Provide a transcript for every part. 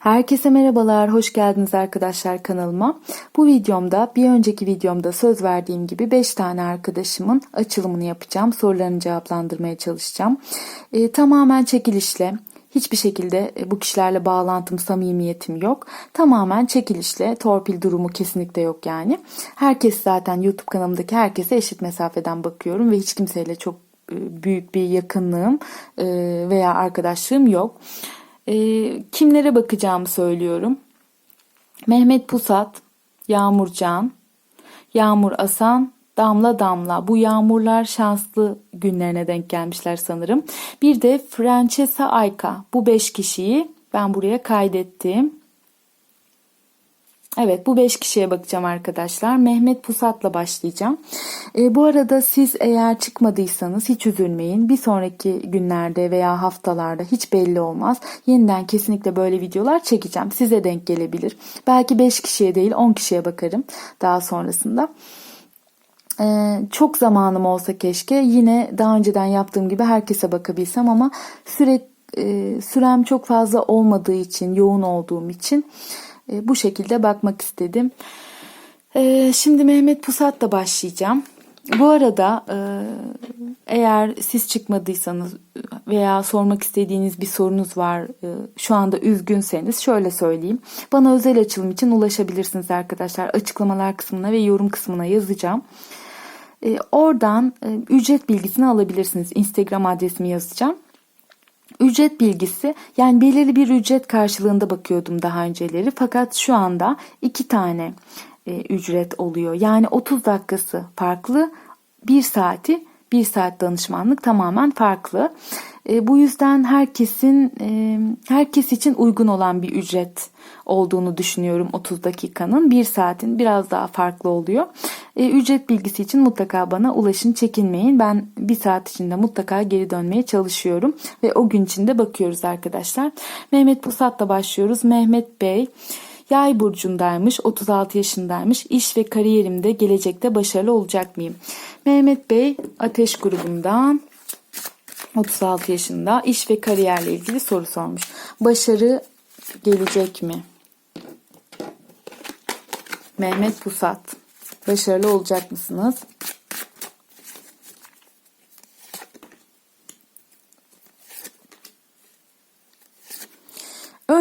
Herkese merhabalar, hoş geldiniz arkadaşlar kanalıma. Bu videomda bir önceki videomda söz verdiğim gibi 5 tane arkadaşımın açılımını yapacağım. Sorularını cevaplandırmaya çalışacağım. Ee, tamamen çekilişle, hiçbir şekilde e, bu kişilerle bağlantım, samimiyetim yok. Tamamen çekilişle, torpil durumu kesinlikle yok yani. Herkes zaten YouTube kanalımdaki herkese eşit mesafeden bakıyorum ve hiç kimseyle çok e, büyük bir yakınlığım e, veya arkadaşlığım yok. E, kimlere bakacağımı söylüyorum. Mehmet Pusat, Yağmur Can, Yağmur Asan, Damla Damla. Bu yağmurlar şanslı günlerine denk gelmişler sanırım. Bir de Francesca Ayka. Bu beş kişiyi ben buraya kaydettim. Evet bu 5 kişiye bakacağım arkadaşlar. Mehmet Pusat'la başlayacağım. E, bu arada siz eğer çıkmadıysanız hiç üzülmeyin. Bir sonraki günlerde veya haftalarda hiç belli olmaz. Yeniden kesinlikle böyle videolar çekeceğim. Size denk gelebilir. Belki 5 kişiye değil 10 kişiye bakarım daha sonrasında. Ee, çok zamanım olsa keşke yine daha önceden yaptığım gibi herkese bakabilsem ama süre e, sürem çok fazla olmadığı için yoğun olduğum için e, bu şekilde bakmak istedim. E, şimdi Mehmet Pusat'la başlayacağım. Bu arada e, eğer siz çıkmadıysanız veya sormak istediğiniz bir sorunuz var şu anda üzgünseniz şöyle söyleyeyim. Bana özel açılım için ulaşabilirsiniz arkadaşlar. Açıklamalar kısmına ve yorum kısmına yazacağım. Oradan ücret bilgisini alabilirsiniz. Instagram adresimi yazacağım. Ücret bilgisi yani belirli bir ücret karşılığında bakıyordum daha önceleri fakat şu anda iki tane e, ücret oluyor. Yani 30 dakikası farklı, bir saati bir saat danışmanlık tamamen farklı. E, bu yüzden herkesin e, herkes için uygun olan bir ücret olduğunu düşünüyorum 30 dakikanın. Bir saatin biraz daha farklı oluyor. E, ücret bilgisi için mutlaka bana ulaşın çekinmeyin. Ben bir saat içinde mutlaka geri dönmeye çalışıyorum. Ve o gün içinde bakıyoruz arkadaşlar. Mehmet Pusat'la başlıyoruz. Mehmet Bey Yay burcundaymış, 36 yaşındaymış. İş ve kariyerimde gelecekte başarılı olacak mıyım? Mehmet Bey Ateş grubundan 36 yaşında iş ve kariyerle ilgili soru sormuş. Başarı gelecek mi? Mehmet Pusat. Başarılı olacak mısınız?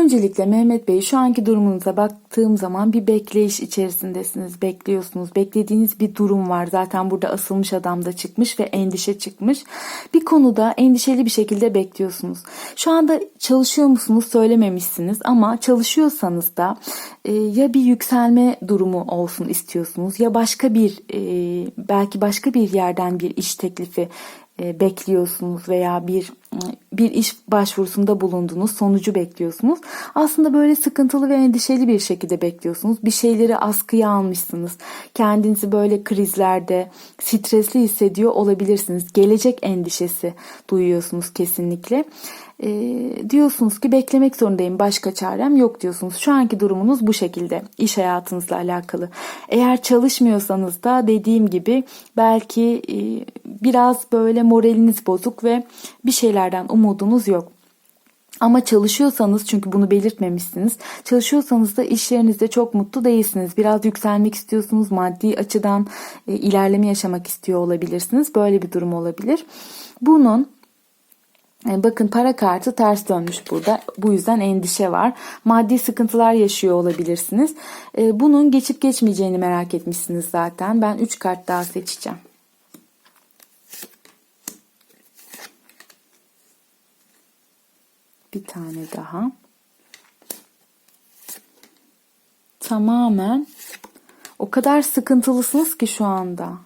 Öncelikle Mehmet Bey şu anki durumunuza baktığım zaman bir bekleyiş içerisindesiniz. Bekliyorsunuz. Beklediğiniz bir durum var. Zaten burada asılmış adam da çıkmış ve endişe çıkmış. Bir konuda endişeli bir şekilde bekliyorsunuz. Şu anda çalışıyor musunuz söylememişsiniz ama çalışıyorsanız da e, ya bir yükselme durumu olsun istiyorsunuz ya başka bir e, belki başka bir yerden bir iş teklifi e, bekliyorsunuz veya bir bir iş başvurusunda bulundunuz, sonucu bekliyorsunuz. Aslında böyle sıkıntılı ve endişeli bir şekilde bekliyorsunuz. Bir şeyleri askıya almışsınız. Kendinizi böyle krizlerde stresli hissediyor olabilirsiniz. Gelecek endişesi duyuyorsunuz kesinlikle e, diyorsunuz ki beklemek zorundayım başka çarem yok diyorsunuz. Şu anki durumunuz bu şekilde iş hayatınızla alakalı. Eğer çalışmıyorsanız da dediğim gibi belki e, biraz böyle moraliniz bozuk ve bir şeylerden umudunuz yok. Ama çalışıyorsanız çünkü bunu belirtmemişsiniz. Çalışıyorsanız da iş yerinizde çok mutlu değilsiniz. Biraz yükselmek istiyorsunuz. Maddi açıdan e, ilerleme yaşamak istiyor olabilirsiniz. Böyle bir durum olabilir. Bunun e, bakın para kartı ters dönmüş burada. Bu yüzden endişe var. Maddi sıkıntılar yaşıyor olabilirsiniz. E, bunun geçip geçmeyeceğini merak etmişsiniz zaten. Ben 3 kart daha seçeceğim. Bir tane daha. Tamamen o kadar sıkıntılısınız ki şu anda.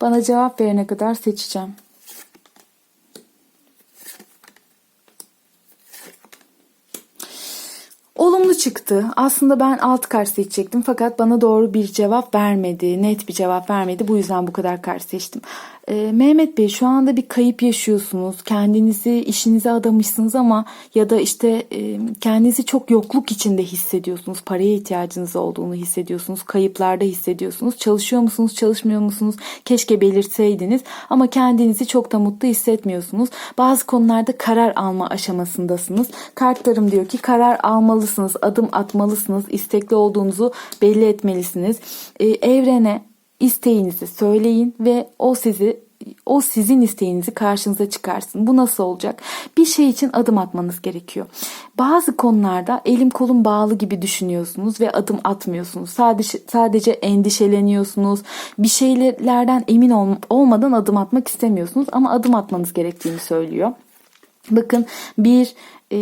Bana cevap verene kadar seçeceğim. Olumlu çıktı. Aslında ben alt kart seçecektim fakat bana doğru bir cevap vermedi. Net bir cevap vermedi. Bu yüzden bu kadar kart seçtim. Ee, Mehmet Bey şu anda bir kayıp yaşıyorsunuz. Kendinizi işinize adamışsınız ama ya da işte e, kendinizi çok yokluk içinde hissediyorsunuz. Paraya ihtiyacınız olduğunu hissediyorsunuz. Kayıplarda hissediyorsunuz. Çalışıyor musunuz, çalışmıyor musunuz? Keşke belirtseydiniz ama kendinizi çok da mutlu hissetmiyorsunuz. Bazı konularda karar alma aşamasındasınız. Kartlarım diyor ki karar almalısınız, adım atmalısınız, istekli olduğunuzu belli etmelisiniz. Ee, evrene isteğinizi söyleyin ve o sizi o sizin isteğinizi karşınıza çıkarsın. Bu nasıl olacak? Bir şey için adım atmanız gerekiyor. Bazı konularda elim kolum bağlı gibi düşünüyorsunuz ve adım atmıyorsunuz. Sadece sadece endişeleniyorsunuz. Bir şeylerden emin ol, olmadan adım atmak istemiyorsunuz ama adım atmanız gerektiğini söylüyor. Bakın bir e,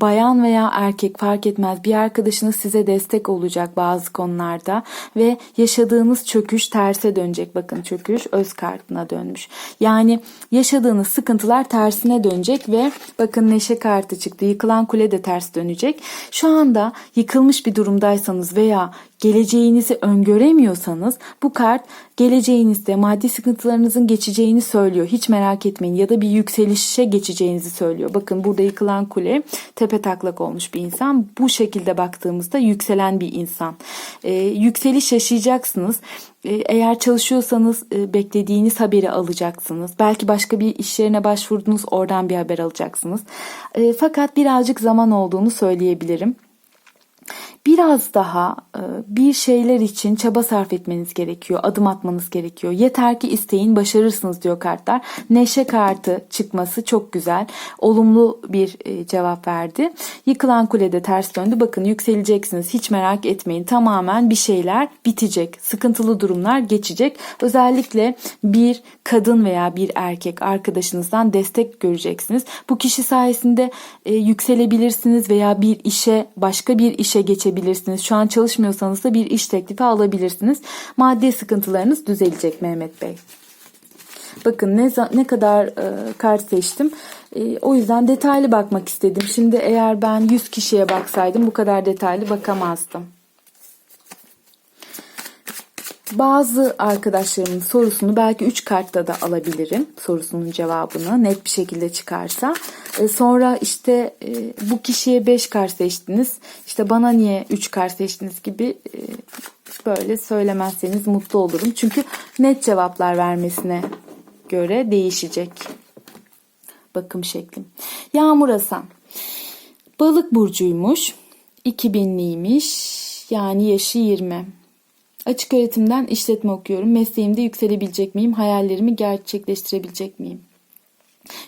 bayan veya erkek fark etmez bir arkadaşınız size destek olacak bazı konularda ve yaşadığınız çöküş terse dönecek. Bakın çöküş öz kartına dönmüş. Yani yaşadığınız sıkıntılar tersine dönecek ve bakın neşe kartı çıktı. Yıkılan kule de ters dönecek. Şu anda yıkılmış bir durumdaysanız veya geleceğinizi öngöremiyorsanız bu kart geleceğinizde maddi sıkıntılarınızın geçeceğini söylüyor. Hiç merak etmeyin ya da bir yükselişe geçeceğinizi söylüyor. Bakın burada yıkılan kule tepe taklak olmuş bir insan. Bu şekilde baktığımızda yükselen bir insan. Ee, yükseliş yaşayacaksınız. Ee, eğer çalışıyorsanız e, beklediğiniz haberi alacaksınız. Belki başka bir iş yerine başvurdunuz oradan bir haber alacaksınız. E, fakat birazcık zaman olduğunu söyleyebilirim biraz daha e, bir şeyler için çaba sarf etmeniz gerekiyor. Adım atmanız gerekiyor. Yeter ki isteyin başarırsınız diyor kartlar. Neşe kartı çıkması çok güzel. Olumlu bir e, cevap verdi. Yıkılan kulede ters döndü. Bakın yükseleceksiniz. Hiç merak etmeyin. Tamamen bir şeyler bitecek. Sıkıntılı durumlar geçecek. Özellikle bir kadın veya bir erkek arkadaşınızdan destek göreceksiniz. Bu kişi sayesinde e, yükselebilirsiniz veya bir işe başka bir işe geçebilirsiniz. Şu an çalışmıyorsanız da bir iş teklifi alabilirsiniz. Maddi sıkıntılarınız düzelecek Mehmet Bey. Bakın ne ne kadar e, kart seçtim. E, o yüzden detaylı bakmak istedim. Şimdi eğer ben 100 kişiye baksaydım bu kadar detaylı bakamazdım. Bazı arkadaşlarımın sorusunu belki 3 kartta da alabilirim. Sorusunun cevabını net bir şekilde çıkarsa. E, sonra işte e, bu kişiye 5 kart seçtiniz. İşte bana niye 3 kart seçtiniz gibi e, böyle söylemezseniz mutlu olurum. Çünkü net cevaplar vermesine göre değişecek. Bakım şeklim. Yağmur Hasan. Balık burcuymuş. 2000'liymiş. Yani yaşı 20. Açık öğretimden işletme okuyorum. Mesleğimde yükselebilecek miyim? Hayallerimi gerçekleştirebilecek miyim?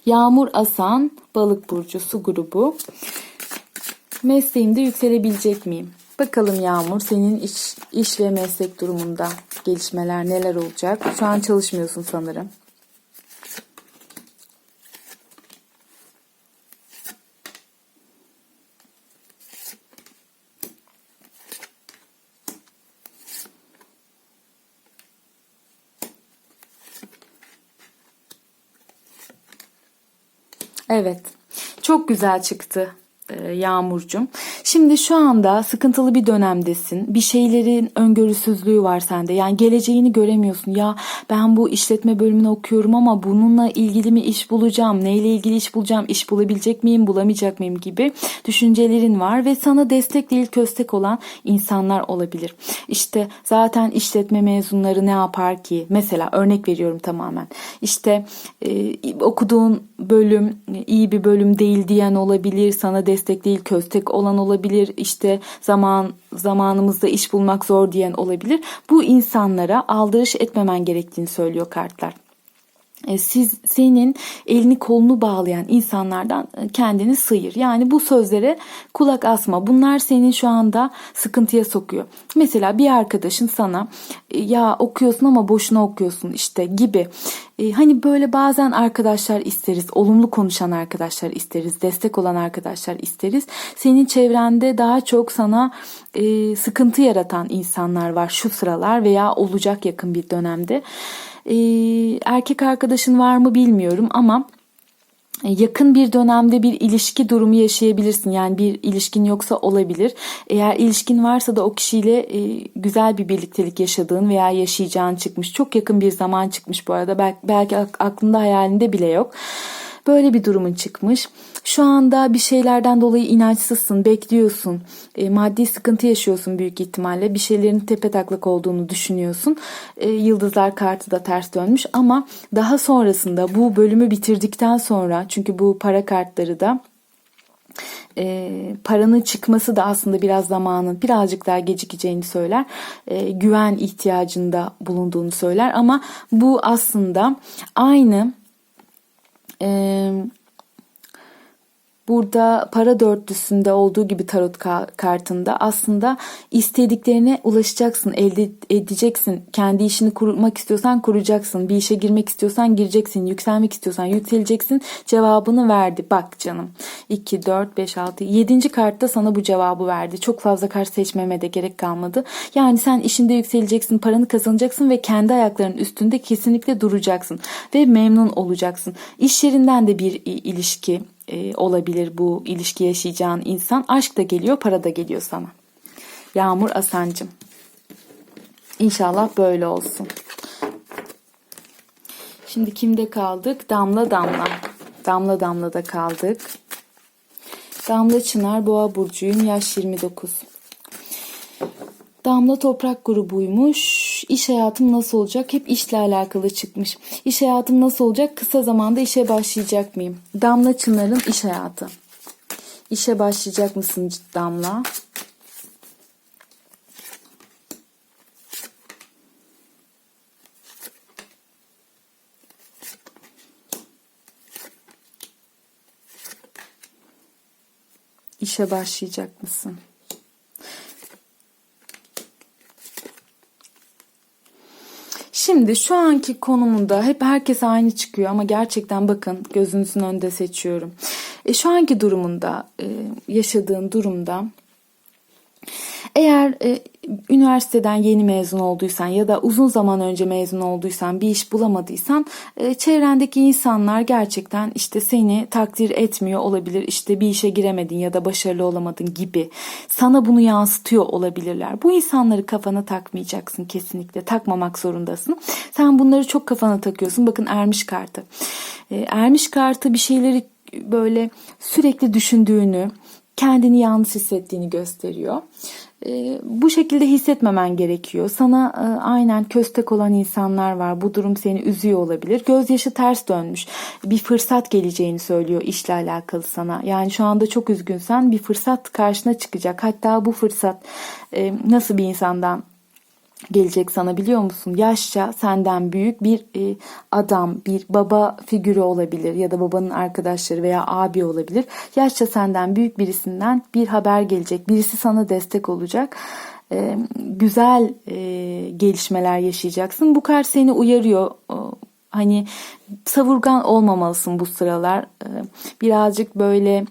Yağmur Asan, Balık Burcu, Su grubu. Mesleğimde yükselebilecek miyim? Bakalım Yağmur senin iş, iş ve meslek durumunda gelişmeler neler olacak? Şu an çalışmıyorsun sanırım. Evet. Çok güzel çıktı e, Yağmurcum. Şimdi şu anda sıkıntılı bir dönemdesin. Bir şeylerin öngörüsüzlüğü var sende. Yani geleceğini göremiyorsun. Ya ben bu işletme bölümünü okuyorum ama bununla ilgili mi iş bulacağım? Neyle ilgili iş bulacağım? İş bulabilecek miyim? Bulamayacak mıyım? gibi düşüncelerin var ve sana destek değil köstek olan insanlar olabilir. İşte zaten işletme mezunları ne yapar ki? Mesela örnek veriyorum tamamen. İşte e, okuduğun bölüm iyi bir bölüm değil diyen olabilir. Sana destek değil köstek olan olabilir. İşte zaman zamanımızda iş bulmak zor diyen olabilir. Bu insanlara aldırış etmemen gerektiğini söylüyor kartlar. E, siz senin elini kolunu bağlayan insanlardan e, kendini sıyır. Yani bu sözlere kulak asma. Bunlar senin şu anda sıkıntıya sokuyor. Mesela bir arkadaşın sana e, ya okuyorsun ama boşuna okuyorsun işte gibi. Hani böyle bazen arkadaşlar isteriz, olumlu konuşan arkadaşlar isteriz, destek olan arkadaşlar isteriz. Senin çevrende daha çok sana sıkıntı yaratan insanlar var şu sıralar veya olacak yakın bir dönemde. Ee, erkek arkadaşın var mı bilmiyorum ama e, yakın bir dönemde bir ilişki durumu yaşayabilirsin. Yani bir ilişkin yoksa olabilir. Eğer ilişkin varsa da o kişiyle e, güzel bir birliktelik yaşadığın veya yaşayacağın çıkmış. Çok yakın bir zaman çıkmış bu arada. Belki, belki aklında hayalinde bile yok. Böyle bir durumun çıkmış. Şu anda bir şeylerden dolayı inançsızsın, bekliyorsun. E, maddi sıkıntı yaşıyorsun büyük ihtimalle. Bir şeylerin tepe taklak olduğunu düşünüyorsun. E, yıldızlar kartı da ters dönmüş ama daha sonrasında bu bölümü bitirdikten sonra çünkü bu para kartları da e, paranın çıkması da aslında biraz zamanın birazcık daha gecikeceğini söyler. E, güven ihtiyacında bulunduğunu söyler ama bu aslında aynı e, burada para dörtlüsünde olduğu gibi tarot kartında aslında istediklerine ulaşacaksın, elde edeceksin. Kendi işini kurmak istiyorsan kuracaksın. Bir işe girmek istiyorsan gireceksin. Yükselmek istiyorsan yükseleceksin. Cevabını verdi. Bak canım. 2, 4, 5, 6, 7. kartta sana bu cevabı verdi. Çok fazla kart seçmeme de gerek kalmadı. Yani sen işinde yükseleceksin, paranı kazanacaksın ve kendi ayaklarının üstünde kesinlikle duracaksın. Ve memnun olacaksın. İş yerinden de bir ilişki, e, olabilir bu ilişki yaşayacağın insan. Aşk da geliyor, para da geliyor sana. Yağmur Asancım. İnşallah böyle olsun. Şimdi kimde kaldık? Damla Damla. Damla Damla'da kaldık. Damla Çınar Boğa Burcu'yum. Yaş 29. Damla toprak grubuymuş. İş hayatım nasıl olacak? Hep işle alakalı çıkmış. İş hayatım nasıl olacak? Kısa zamanda işe başlayacak mıyım? Damla Çınar'ın iş hayatı. İşe başlayacak mısın Damla? İşe başlayacak mısın? Şimdi şu anki konumunda hep herkes aynı çıkıyor ama gerçekten bakın gözünüzün önünde seçiyorum. E, şu anki durumunda, e, yaşadığın durumda eğer e, üniversiteden yeni mezun olduysan ya da uzun zaman önce mezun olduysan bir iş bulamadıysan e, çevrendeki insanlar gerçekten işte seni takdir etmiyor olabilir. İşte bir işe giremedin ya da başarılı olamadın gibi sana bunu yansıtıyor olabilirler. Bu insanları kafana takmayacaksın kesinlikle. Takmamak zorundasın. Sen bunları çok kafana takıyorsun. Bakın ermiş kartı. E, ermiş kartı bir şeyleri böyle sürekli düşündüğünü, kendini yalnız hissettiğini gösteriyor. Ee, bu şekilde hissetmemen gerekiyor. Sana e, aynen köstek olan insanlar var. Bu durum seni üzüyor olabilir. Gözyaşı ters dönmüş. Bir fırsat geleceğini söylüyor işle alakalı sana. Yani şu anda çok üzgünsen bir fırsat karşına çıkacak. Hatta bu fırsat e, nasıl bir insandan gelecek sana biliyor musun? Yaşça senden büyük bir e, adam, bir baba figürü olabilir ya da babanın arkadaşları veya abi olabilir. Yaşça senden büyük birisinden bir haber gelecek. Birisi sana destek olacak. E, güzel e, gelişmeler yaşayacaksın. Bu kart seni uyarıyor. Hani savurgan olmamalısın bu sıralar. E, birazcık böyle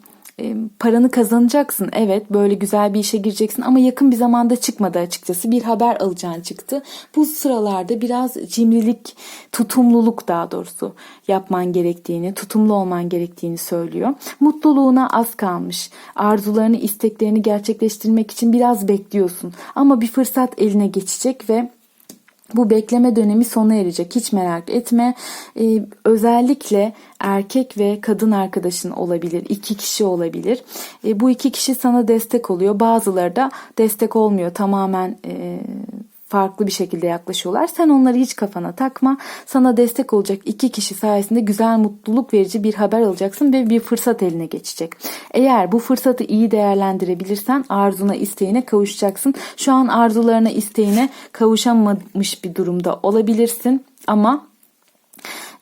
paranı kazanacaksın. Evet böyle güzel bir işe gireceksin ama yakın bir zamanda çıkmadı açıkçası. Bir haber alacağın çıktı. Bu sıralarda biraz cimrilik, tutumluluk daha doğrusu yapman gerektiğini, tutumlu olman gerektiğini söylüyor. Mutluluğuna az kalmış. Arzularını, isteklerini gerçekleştirmek için biraz bekliyorsun. Ama bir fırsat eline geçecek ve bu bekleme dönemi sona erecek. Hiç merak etme. Ee, özellikle erkek ve kadın arkadaşın olabilir. iki kişi olabilir. Ee, bu iki kişi sana destek oluyor. Bazıları da destek olmuyor. Tamamen e, farklı bir şekilde yaklaşıyorlar. Sen onları hiç kafana takma. Sana destek olacak iki kişi sayesinde güzel, mutluluk verici bir haber alacaksın ve bir fırsat eline geçecek. Eğer bu fırsatı iyi değerlendirebilirsen arzuna, isteğine kavuşacaksın. Şu an arzularına, isteğine kavuşamamış bir durumda olabilirsin ama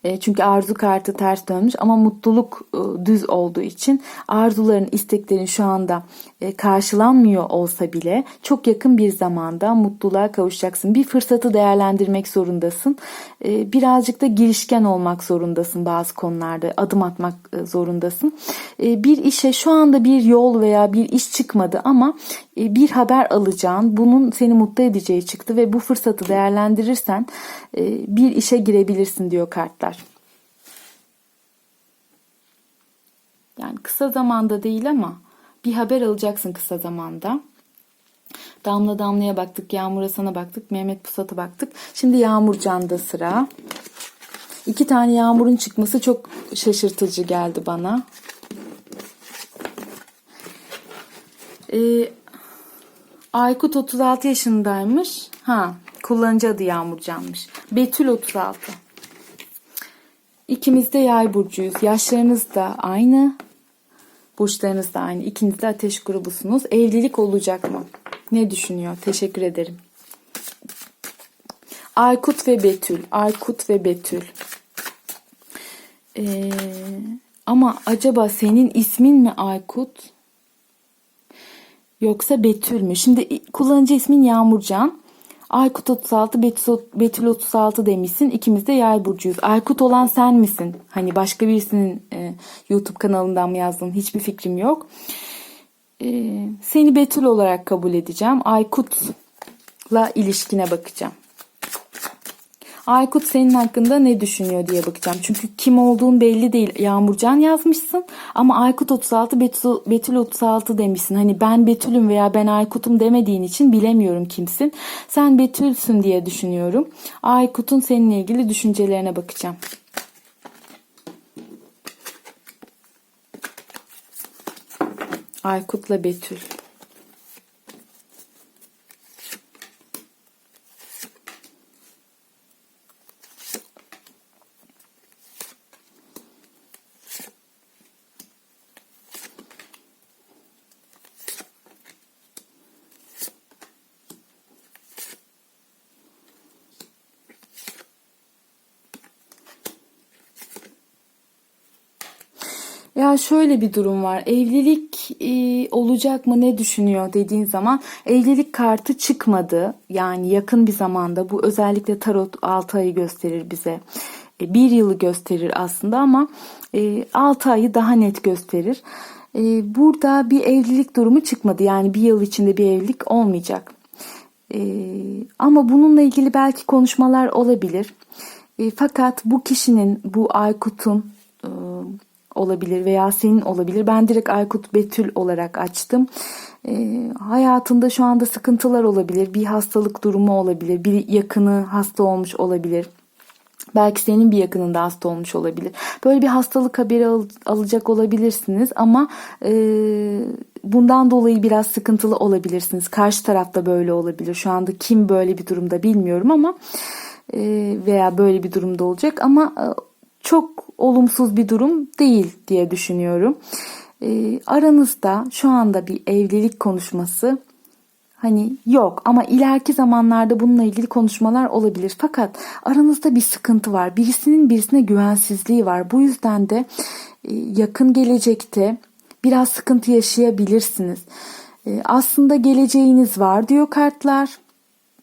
e, çünkü arzu kartı ters dönmüş ama mutluluk e, düz olduğu için arzuların, isteklerin şu anda e, karşılanmıyor olsa bile çok yakın bir zamanda mutluluğa kavuşacaksın. Bir fırsatı değerlendirmek zorundasın. Birazcık da girişken olmak zorundasın bazı konularda. Adım atmak zorundasın. Bir işe şu anda bir yol veya bir iş çıkmadı ama bir haber alacağın, bunun seni mutlu edeceği çıktı ve bu fırsatı değerlendirirsen bir işe girebilirsin diyor kartlar. Yani kısa zamanda değil ama bir haber alacaksın kısa zamanda. Damla Damla'ya baktık, Yağmur Hasan'a baktık, Mehmet Pusat'a baktık. Şimdi Yağmur Can'da sıra. İki tane Yağmur'un çıkması çok şaşırtıcı geldi bana. Ee, Aykut 36 yaşındaymış. Ha, kullanıcı adı Yağmur Can'mış. Betül 36. İkimiz de yay burcuyuz. Yaşlarınız da aynı. Burçlarınız da aynı. İkiniz de ateş grubusunuz. Evlilik olacak mı? Ne düşünüyor? Teşekkür ederim. Aykut ve Betül. Aykut ve Betül. Ee, ama acaba senin ismin mi Aykut? Yoksa Betül mü? Şimdi kullanıcı ismin Yağmurcan. Aykut 36, Betül, Betül 36 demişsin. İkimiz de yay burcuyuz. Aykut olan sen misin? Hani başka birisinin e, YouTube kanalından mı yazdın? Hiçbir fikrim yok. E, seni Betül olarak kabul edeceğim. Aykut'la ilişkine bakacağım. Aykut senin hakkında ne düşünüyor diye bakacağım. Çünkü kim olduğun belli değil. Yağmurcan yazmışsın ama Aykut 36 Betül, Betül 36 demişsin. Hani ben Betül'üm veya ben Aykut'um demediğin için bilemiyorum kimsin. Sen Betül'sün diye düşünüyorum. Aykut'un seninle ilgili düşüncelerine bakacağım. Aykut'la Betül. Ya şöyle bir durum var. Evlilik e, olacak mı ne düşünüyor dediğin zaman evlilik kartı çıkmadı. Yani yakın bir zamanda bu özellikle tarot 6 ayı gösterir bize. E, bir yılı gösterir aslında ama e, 6 ayı daha net gösterir. E, burada bir evlilik durumu çıkmadı. Yani bir yıl içinde bir evlilik olmayacak. E, ama bununla ilgili belki konuşmalar olabilir. E, fakat bu kişinin, bu Aykut'un e, olabilir veya senin olabilir. Ben direkt Aykut Betül olarak açtım. E, hayatında şu anda sıkıntılar olabilir. Bir hastalık durumu olabilir. Bir yakını hasta olmuş olabilir. Belki senin bir yakının da hasta olmuş olabilir. Böyle bir hastalık haberi al, alacak olabilirsiniz ama e, bundan dolayı biraz sıkıntılı olabilirsiniz. Karşı tarafta böyle olabilir. Şu anda kim böyle bir durumda bilmiyorum ama e, veya böyle bir durumda olacak ama e, çok olumsuz bir durum değil diye düşünüyorum. E, aranızda şu anda bir evlilik konuşması hani yok ama ileriki zamanlarda bununla ilgili konuşmalar olabilir. Fakat aranızda bir sıkıntı var. Birisinin birisine güvensizliği var. Bu yüzden de e, yakın gelecekte biraz sıkıntı yaşayabilirsiniz. E, aslında geleceğiniz var diyor kartlar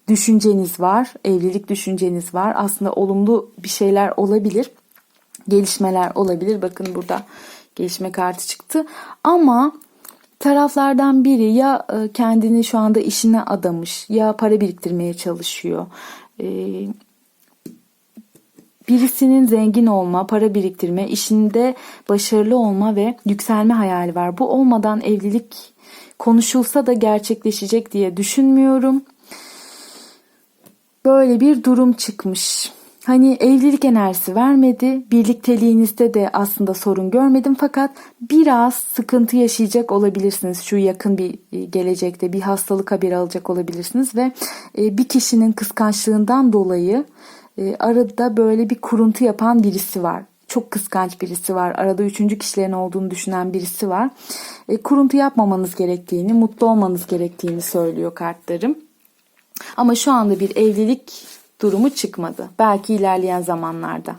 düşünceniz var, evlilik düşünceniz var. Aslında olumlu bir şeyler olabilir gelişmeler olabilir. Bakın burada gelişme kartı çıktı. Ama taraflardan biri ya e, kendini şu anda işine adamış ya para biriktirmeye çalışıyor. E, birisinin zengin olma, para biriktirme, işinde başarılı olma ve yükselme hayali var. Bu olmadan evlilik konuşulsa da gerçekleşecek diye düşünmüyorum. Böyle bir durum çıkmış. Hani evlilik enerjisi vermedi. Birlikteliğinizde de aslında sorun görmedim fakat biraz sıkıntı yaşayacak olabilirsiniz. Şu yakın bir e, gelecekte bir hastalık haberi alacak olabilirsiniz ve e, bir kişinin kıskançlığından dolayı e, arada böyle bir kuruntu yapan birisi var çok kıskanç birisi var. Arada üçüncü kişilerin olduğunu düşünen birisi var. E, kuruntu yapmamanız gerektiğini, mutlu olmanız gerektiğini söylüyor kartlarım. Ama şu anda bir evlilik durumu çıkmadı. Belki ilerleyen zamanlarda.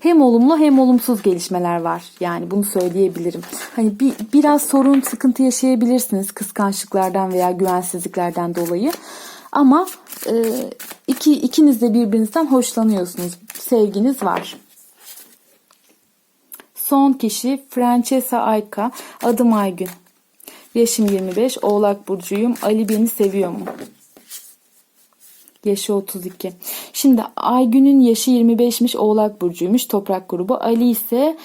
Hem olumlu hem olumsuz gelişmeler var. Yani bunu söyleyebilirim. Hani bir, biraz sorun, sıkıntı yaşayabilirsiniz kıskançlıklardan veya güvensizliklerden dolayı. Ama e, iki, ikiniz de birbirinizden hoşlanıyorsunuz. Sevginiz var. Son kişi Francesca Ayka. Adım Aygün. Yaşım 25. Oğlak Burcu'yum. Ali beni seviyor mu? Yaşı 32. Şimdi Aygün'ün yaşı 25'miş Oğlak Burcu'ymuş. Toprak grubu. Ali ise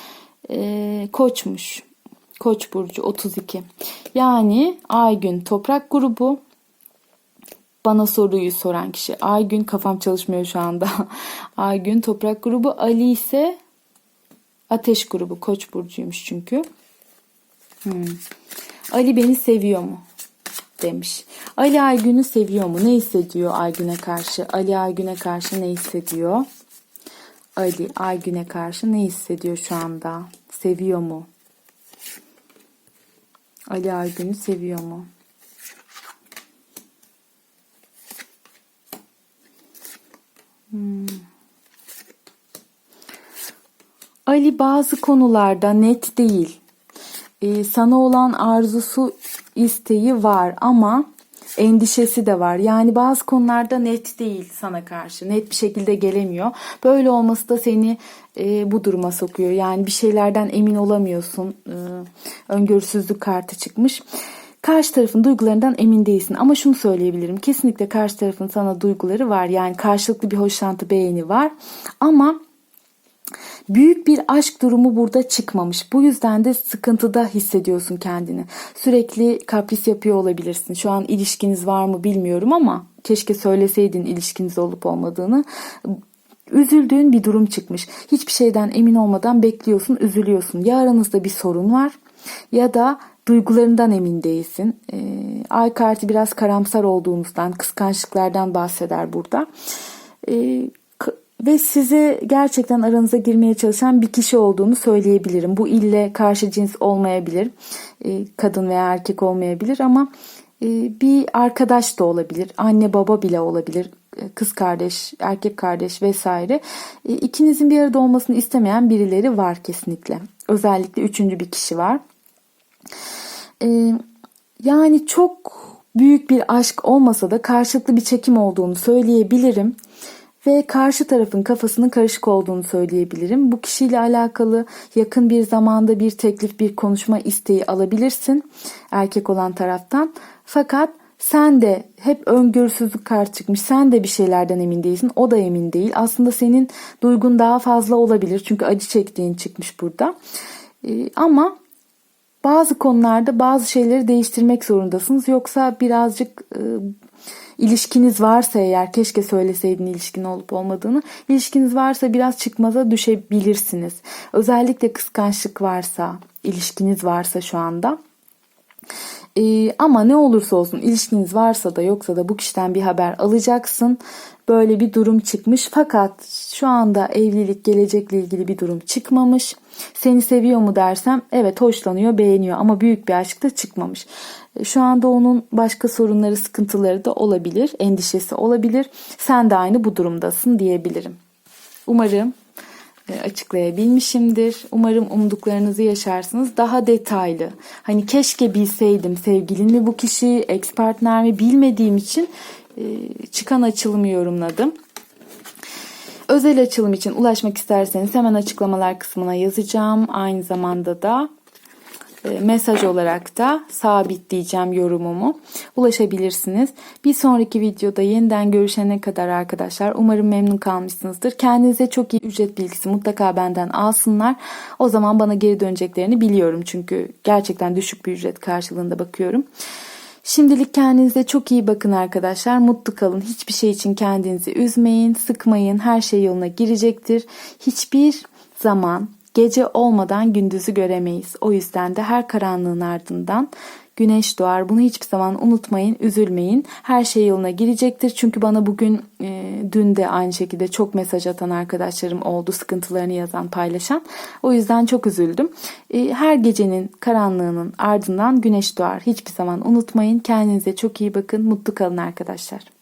e, Koçmuş. Koç burcu 32. Yani Aygün toprak grubu. Bana soruyu soran kişi Aygün kafam çalışmıyor şu anda. Aygün toprak grubu Ali ise ateş grubu Koç burcuymuş çünkü. Hmm. Ali beni seviyor mu? Demiş. Ali Aygün'ü seviyor mu? Ne hissediyor Aygün'e karşı? Ali Aygün'e karşı ne hissediyor? Ali Aygün'e karşı ne hissediyor şu anda? Seviyor mu? Ali Aygün'ü seviyor mu? Hmm. Ali bazı konularda net değil. Ee, sana olan arzusu, isteği var ama endişesi de var. Yani bazı konularda net değil sana karşı. Net bir şekilde gelemiyor. Böyle olması da seni e, bu duruma sokuyor. Yani bir şeylerden emin olamıyorsun. E, öngörüsüzlük kartı çıkmış. Karşı tarafın duygularından emin değilsin ama şunu söyleyebilirim. Kesinlikle karşı tarafın sana duyguları var. Yani karşılıklı bir hoşlantı beğeni var. Ama Büyük bir aşk durumu burada çıkmamış. Bu yüzden de sıkıntıda hissediyorsun kendini. Sürekli kapris yapıyor olabilirsin. Şu an ilişkiniz var mı bilmiyorum ama keşke söyleseydin ilişkiniz olup olmadığını. Üzüldüğün bir durum çıkmış. Hiçbir şeyden emin olmadan bekliyorsun, üzülüyorsun. Ya aranızda bir sorun var ya da duygularından emin değilsin. Ee, ay kartı biraz karamsar olduğunuzdan, kıskançlıklardan bahseder burada. Ee, ve size gerçekten aranıza girmeye çalışan bir kişi olduğunu söyleyebilirim. Bu ille karşı cins olmayabilir, e, kadın veya erkek olmayabilir ama e, bir arkadaş da olabilir, anne baba bile olabilir, e, kız kardeş, erkek kardeş vesaire. İkinizin bir arada olmasını istemeyen birileri var kesinlikle. Özellikle üçüncü bir kişi var. Yani çok büyük bir aşk olmasa da karşılıklı bir çekim olduğunu söyleyebilirim ve karşı tarafın kafasının karışık olduğunu söyleyebilirim. Bu kişiyle alakalı yakın bir zamanda bir teklif, bir konuşma isteği alabilirsin erkek olan taraftan. Fakat sen de hep öngörüsüzlük kart çıkmış. Sen de bir şeylerden emin değilsin. O da emin değil. Aslında senin duygun daha fazla olabilir. Çünkü acı çektiğin çıkmış burada. Ee, ama bazı konularda bazı şeyleri değiştirmek zorundasınız. Yoksa birazcık e, İlişkiniz varsa eğer keşke söyleseydin ilişkin olup olmadığını. İlişkiniz varsa biraz çıkmaza düşebilirsiniz. Özellikle kıskançlık varsa, ilişkiniz varsa şu anda. Ee, ama ne olursa olsun ilişkiniz varsa da yoksa da bu kişiden bir haber alacaksın. Böyle bir durum çıkmış fakat şu anda evlilik gelecekle ilgili bir durum çıkmamış. Seni seviyor mu dersem evet hoşlanıyor beğeniyor ama büyük bir aşk da çıkmamış. Şu anda onun başka sorunları, sıkıntıları da olabilir, endişesi olabilir. Sen de aynı bu durumdasın diyebilirim. Umarım e, açıklayabilmişimdir. Umarım umduklarınızı yaşarsınız. Daha detaylı. Hani keşke bilseydim sevgilin mi bu kişi, ex partner mi bilmediğim için e, çıkan açılımı yorumladım. Özel açılım için ulaşmak isterseniz hemen açıklamalar kısmına yazacağım. Aynı zamanda da e, mesaj olarak da sabitleyeceğim yorumumu. Ulaşabilirsiniz. Bir sonraki videoda yeniden görüşene kadar arkadaşlar umarım memnun kalmışsınızdır. Kendinize çok iyi ücret bilgisi mutlaka benden alsınlar. O zaman bana geri döneceklerini biliyorum. Çünkü gerçekten düşük bir ücret karşılığında bakıyorum. Şimdilik kendinize çok iyi bakın arkadaşlar. Mutlu kalın. Hiçbir şey için kendinizi üzmeyin, sıkmayın. Her şey yoluna girecektir. Hiçbir zaman Gece olmadan gündüzü göremeyiz. O yüzden de her karanlığın ardından güneş doğar. Bunu hiçbir zaman unutmayın, üzülmeyin. Her şey yoluna girecektir. Çünkü bana bugün, e, dün de aynı şekilde çok mesaj atan arkadaşlarım oldu. Sıkıntılarını yazan, paylaşan. O yüzden çok üzüldüm. E, her gecenin karanlığının ardından güneş doğar. Hiçbir zaman unutmayın. Kendinize çok iyi bakın. Mutlu kalın arkadaşlar.